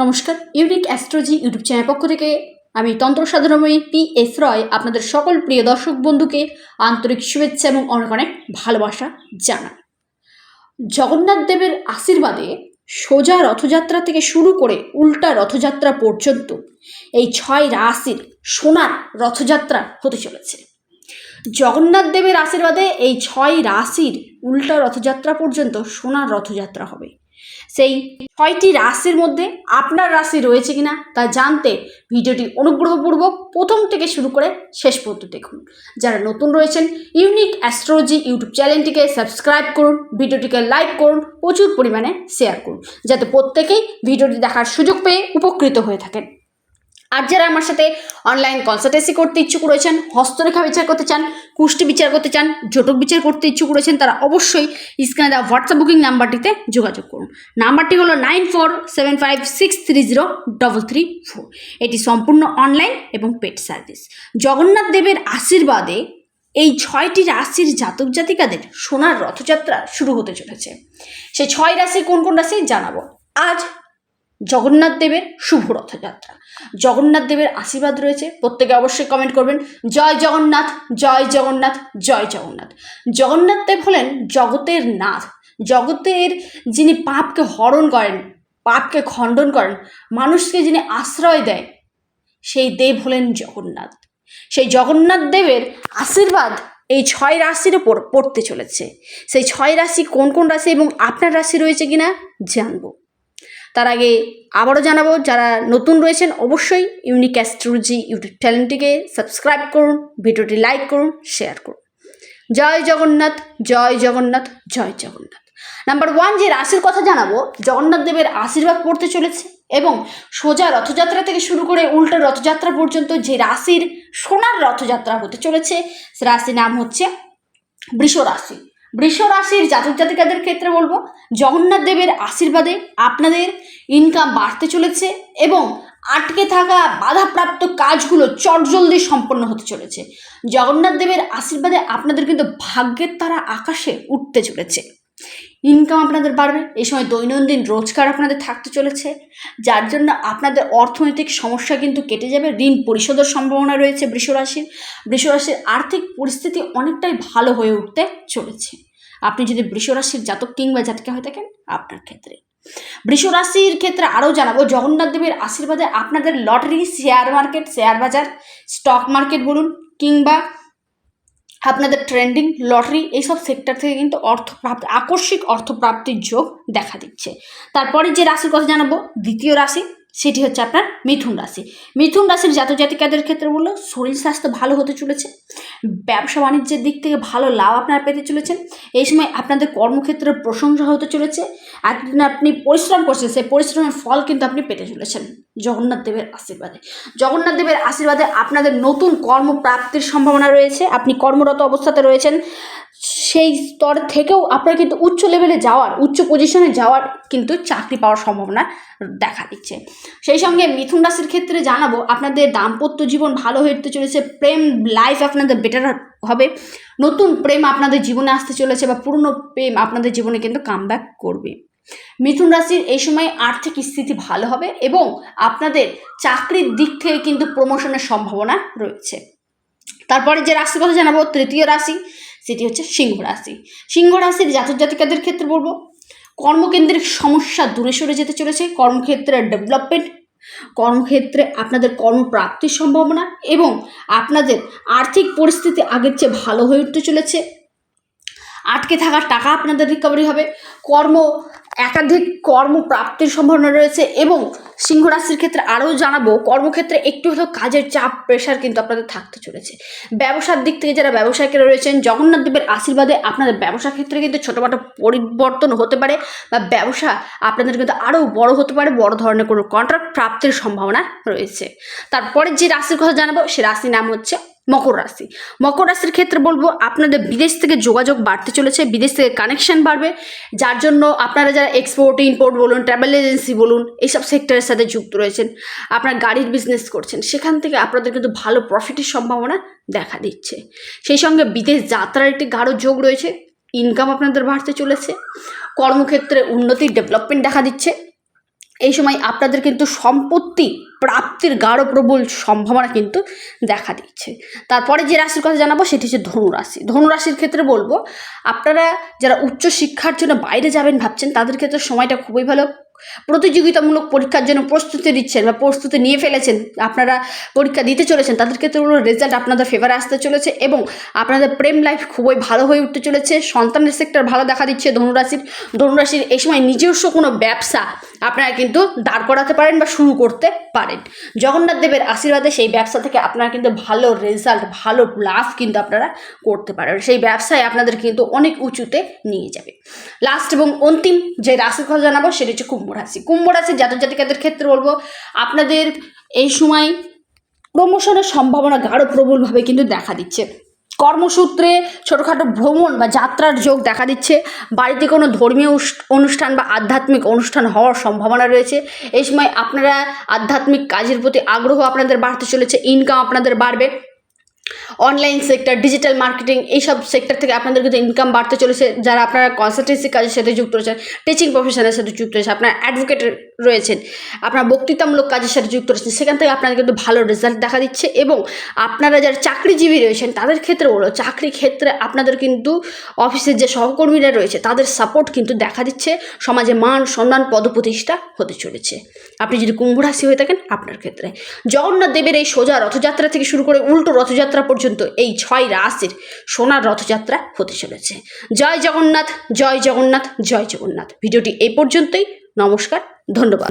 নমস্কার unique অ্যাস্ট্রোজি YouTube channel পক্ষ থেকে আমি তন্ত্র সাধারণময়ী পি এস রয় আপনাদের সকল প্রিয় দর্শক বন্ধুকে আন্তরিক শুভেচ্ছা এবং অনেক অনেক ভালোবাসা জানাই। জগন্নাথ দেবের আশীর্বাদে সোজা রথযাত্রা থেকে শুরু করে উল্টা রথযাত্রা পর্যন্ত এই ছয় রাশির সোনার রথযাত্রা হতে চলেছে। জগন্নাথ দেবের আশীর্বাদে এই ছয় রাশির উল্টা রথযাত্রা পর্যন্ত সোনার রথযাত্রা হবে। সেই ছয়টি রাশির মধ্যে আপনার রাশি রয়েছে কিনা তা জানতে ভিডিওটি অনুগ্রহপূর্বক প্রথম থেকে শুরু করে শেষ পর্যন্ত দেখুন। যারা নতুন রয়েছেন, ইউনিক অ্যাস্ট্রোলজি ইউটিউব চ্যানেলটিকে সাবস্ক্রাইব করুন, ভিডিওটিকে লাইক করুন, প্রচুর পরিমাণে শেয়ার করুন, যাতে প্রত্যেকেই ভিডিওটি দেখার সুযোগ পেয়ে উপকৃত হয়ে থাকেন। আর যারা আমার সাথে অনলাইন কনসালটেন্সি করতে ইচ্ছুক রয়েছেন, হস্তরেখা বিচার করতে চান, কুষ্টি বিচার করতে চান, জটক বিচার করতে ইচ্ছুক রয়েছেন, তারা অবশ্যই স্ক্রিনে দেওয়া হোয়াটসঅ্যাপ বুকিং নাম্বারটিতে যোগাযোগ করুন। নাম্বারটি হলো nine four seven five six three zero double three four এটি সম্পূর্ণ অনলাইন এবং পেড সার্ভিস জগন্নাথ দেবের আশীর্বাদে এই ছয়টি রাশির জাতক জাতিকাদের সোনার রথযাত্রা শুরু হতে চলেছে। সেই ছয় রাশি কোন কোন রাশি জানাব। আজ জগন্নাথ দেবের শুভ রথযাত্রা। জগন্নাথ দেবের আশীর্বাদ রয়েছে, প্রত্যেকে অবশ্যই কমেন্ট করবেন। জয় জগন্নাথ জয় জগন্নাথ জয় জগন্নাথ। জগন্নাথ দেব হলেন জগতের নাথ। জগতের যিনি পাপকে হরণ করেন, পাপকে খণ্ডন করেন, মানুষকে যিনি আশ্রয় দেয় সেই দেব হলেন জগন্নাথ। সেই জগন্নাথ দেবের আশীর্বাদ এই ছয় রাশির ওপর পড়তে চলেছে। সেই ছয় রাশি কোন কোন রাশি এবং আপনার রাশি রয়েছে কিনা জানব। তার আগে আবারও জানাব, যারা নতুন রয়েছেন, অবশ্যই ইউনিক অ্যাস্ট্রোলজি ইউটিউব চ্যানেলটিকে সাবস্ক্রাইব করুন, ভিডিওটি লাইক করুন শেয়ার করুন। জয় জগন্নাথ জয় জগন্নাথ জয় জগন্নাথ। নাম্বার ওয়ান যে রাশির কথা জানাব, জগন্নাথ দেবের আশীর্বাদ পড়তে চলেছে এবং সোজা রথযাত্রা থেকে শুরু করে উল্টো রথযাত্রা পর্যন্ত যে রাশির সোনার রথযাত্রা হতে চলেছে, সে রাশির নাম হচ্ছে বৃষ রাশি বৃষ রাশির জাতক জাতিকাদের ক্ষেত্রে বলব, জগন্নাথ দেবের আশীর্বাদে আপনাদের ইনকাম বাড়তে চলেছে এবং আটকে থাকা বাধাপ্রাপ্ত কাজগুলো চটজলদি সম্পন্ন হতে চলেছে। জগন্নাথ দেবের আশীর্বাদে আপনাদের কিন্তু ভাগ্যের তারা আকাশে উঠতে চলেছে। ইনকাম আপনাদের বাড়বে এই সময় দৈনন্দিন রোজগার আপনাদের থাকতে চলেছে। যার জন্য আপনাদের অর্থনৈতিক সমস্যা কিন্তু কেটে যাবে, ঋণ পরিশোধের সম্ভাবনা রয়েছে বৃষরাশির। বৃষরাশির আর্থিক পরিস্থিতি অনেকটাই ভালো হয়ে উঠতে চলেছে। আপনি যদি বৃষরাশির জাতক কিংবা জাতিকা হয়ে থাকেন, আপনার ক্ষেত্রে। বৃষরাশির ক্ষেত্রে আরও জানাব, জগন্নাথ দেবের আশীর্বাদে আপনাদের লটারি শেয়ার মার্কেট শেয়ার বাজার স্টক মার্কেট বলুন কিংবা আপনাদের ট্রেন্ডিং লটারি এইসব সেক্টর থেকে কিন্তু অর্থপ্রাপ্তি আকস্মিক অর্থপ্রাপ্তির যোগ দেখা দিচ্ছে। তারপরে যে রাশির কথা জানাব, দ্বিতীয় রাশি সেটি হচ্ছে আপনার মিথুন রাশি। মিথুন রাশির জাতক জাতিকাদের ক্ষেত্রে বলল শরীর স্বাস্থ্য ভালো হতে চলেছে, ব্যবসা বাণিজ্যের দিক থেকে ভালো লাভ আপনারা পেতে চলেছেন, এই সময় আপনাদের কর্মক্ষেত্রে প্রশংসা হতে চলেছে একদিন আপনি পরিশ্রম করছেন, সেই পরিশ্রমের ফল কিন্তু আপনি পেতে চলেছেন জগন্নাথ দেবের আশীর্বাদে। জগন্নাথ দেবের আশীর্বাদে আপনাদের নতুন কর্মপ্রাপ্তির সম্ভাবনা রয়েছে, আপনি কর্মরত অবস্থাতে রয়েছেন, সেই স্তর থেকেও আপনার কিন্তু উচ্চ লেভেলে যাওয়ার, উচ্চ পজিশনে যাওয়ার কিন্তু চাকরি পাওয়ার সম্ভাবনা দেখা দিচ্ছে। সেই সঙ্গে মিথুন রাশির ক্ষেত্রে জানাব, আপনাদের দাম্পত্য জীবন ভালো উঠতে চলেছে, প্রেম লাইফ আপনাদের বেটার হবে। নতুন প্রেম আপনাদের জীবনে আসতে চলেছে বা পুরনো প্রেম আপনাদের জীবনে কিন্তু কাম করবে। মিথুন রাশির এই সময় আর্থিক স্থিতি ভালো হবে এবং আপনাদের চাকরির দিক থেকে কিন্তু প্রমোশনের সম্ভাবনা রয়েছে। তারপরে যে রাশির কথা জানাব, তৃতীয় রাশি, সেটি হচ্ছে সিংহ রাশি। সিংহ রাশির জাতক জাতিকাদের ক্ষেত্রে বলব কর্মকেন্দ্রিক সমস্যা দূরে সরে যেতে চলেছে। কর্মক্ষেত্রে ডেভেলপমেন্ট কর্মক্ষেত্রে আপনাদের কর্মপ্রাপ্তির সম্ভাবনা এবং আপনাদের আর্থিক পরিস্থিতি আগের চেয়ে ভালো হয়ে উঠতে চলেছে। আটকে থাকা টাকা আপনাদের রিকভারি হবে। কর্ম, একাধিক কর্মপ্রাপ্তির সম্ভাবনা রয়েছে এবং সিংহ রাশির ক্ষেত্রে আরও জানাব, কর্মক্ষেত্রে একটু হলেও কাজের চাপ প্রেশার কিন্তু আপনাদের থাকতে চলেছে। ব্যবসার দিক থেকে যারা ব্যবসায়িকরা রয়েছেন, জগন্নাথ দেবের আশীর্বাদে আপনাদের ব্যবসা ক্ষেত্রে কিন্তু ছোটোখাটো পরিবর্তন হতে পারে বা ব্যবসা আপনাদের কিন্তু আরও বড় হতে পারে, বড় ধরনের কোনো কন্ট্রাক্ট প্রাপ্তির সম্ভাবনা রয়েছে। তারপরে যে রাশির কথা জানাব, সে রাশির নাম হচ্ছে মকর রাশি। মকর রাশির ক্ষেত্রে বলব, আপনাদের বিদেশ থেকে যোগাযোগ বাড়তে চলেছে, বিদেশ থেকে কানেকশন বাড়বে, যার জন্য আপনারা যারা এক্সপোর্ট ইম্পোর্ট বলুন ট্রাভেল এজেন্সি বলুন, এইসব সেক্টরের সাথে যুক্ত রয়েছেন, আপনার গাড়ির বিজনেস করছেন, সেখান থেকে আপনাদের কিন্তু ভালো প্রফিটের সম্ভাবনা দেখা দিচ্ছে। সেই সঙ্গে বিদেশ যাত্রার একটি গাঢ় যোগ রয়েছে ইনকাম আপনাদের বাড়তে চলেছে, কর্মক্ষেত্রে উন্নতি ডেভেলপমেন্ট দেখা দিচ্ছে এই সময় আপনাদের কিন্তু সম্পত্তি প্রাপ্তির গাঢ় প্রবল সম্ভাবনা কিন্তু দেখা দিচ্ছে। তারপরে যে রাশির কথা জানাব সেটি হচ্ছে ধনুরাশি ধনুরাশির ক্ষেত্রে বলব, আপনারা যারা উচ্চ শিক্ষার জন্য বাইরে যাবেন ভাবছেন, তাদের ক্ষেত্রে সময়টা খুবই ভালো। প্রতিযোগিতামূলক পরীক্ষার জন্য প্রস্তুতি নিচ্ছেন বা প্রস্তুতি নিয়ে ফেলেছেন, আপনারা পরীক্ষা দিতে চলেছেন, তাদের ক্ষেত্রে রেজাল্ট আপনাদের ফেভারে আসতে চলেছে এবং আপনাদের প্রেম লাইফ খুবই ভালো হয়ে উঠতে চলেছে, সন্তানের সেক্টর ভালো দেখা দিচ্ছে, ধনুরাশির ধনুরাশির এই সময় নিজস্ব কোনো ব্যবসা আপনারা কিন্তু দাঁড় করাতে পারেন বা শুরু করতে পারেন। জগন্নাথ দেবের আশীর্বাদে সেই ব্যবসা থেকে আপনারা কিন্তু ভালো রেজাল্ট ভালো লাভ কিন্তু আপনারা করতে পারেন। সেই ব্যবসায় আপনাদের কিন্তু অনেক উঁচুতে নিয়ে যাবে। লাস্ট এবং অন্তিম যে কথা জানাব সেটা হচ্ছে কুম্ভ রাশি কুম্ভ রাশি জাতক জাতিকাদের ক্ষেত্রে বলব, আপনাদের এই সময় প্রমোশনের সম্ভাবনা গাঢ় প্রবলভাবে কিন্তু দেখা দিচ্ছে। কর্মসূত্রে ছোটোখাটো ভ্রমণ বা যাত্রার যোগ দেখা দিচ্ছে। বাড়িতে কোনো ধর্মীয় অনুষ্ঠান বা আধ্যাত্মিক অনুষ্ঠান হওয়ার সম্ভাবনা রয়েছে। এই সময় আপনারা আধ্যাত্মিক কাজের প্রতি আগ্রহ আপনাদের বাড়তে চলেছে ইনকাম আপনাদের বাড়বে। অনলাইন সেক্টর ডিজিটাল মার্কেটিং এইসব সেক্টর থেকে আপনাদের কিন্তু ইনকাম বাড়তে চলেছে। যারা আপনারা কনসালটেন্সি কাজের সাথে যুক্ত রয়েছেন টিচিং প্রফেশনের সাথে যুক্ত রয়েছে আপনার অ্যাডভোকেট রয়েছেন। আপনার বক্তৃতামূলক কাজের সাথে যুক্ত রয়েছেন, সেখান থেকে আপনাদের কিন্তু ভালো রেজাল্ট দেখা দিচ্ছে এবং আপনারা যারা চাকরিজীবী রয়েছেন, তাদের ক্ষেত্রে বলো, চাকরি ক্ষেত্রে আপনাদের কিন্তু অফিসের যে সহকর্মীরা রয়েছে, তাদের সাপোর্ট কিন্তু দেখা দিচ্ছে, সমাজে মান সম্মান পদপ্রতিষ্ঠা হতে চলেছে। আপনি যদি কুম্ভ রাশি হয়ে থাকেন, আপনার ক্ষেত্রে। জগন্নাথ দেবের এই সোজা রথযাত্রা থেকে শুরু করে উল্টো রথযাত্রা পর্যন্ত এই ছয় রাশির সোনার রথযাত্রা হতে চলেছে। জয় জগন্নাথ জয় জগন্নাথ জয় জগন্নাথ। ভিডিওটি এই পর্যন্তই, নমস্কার। ধন্যবাদ।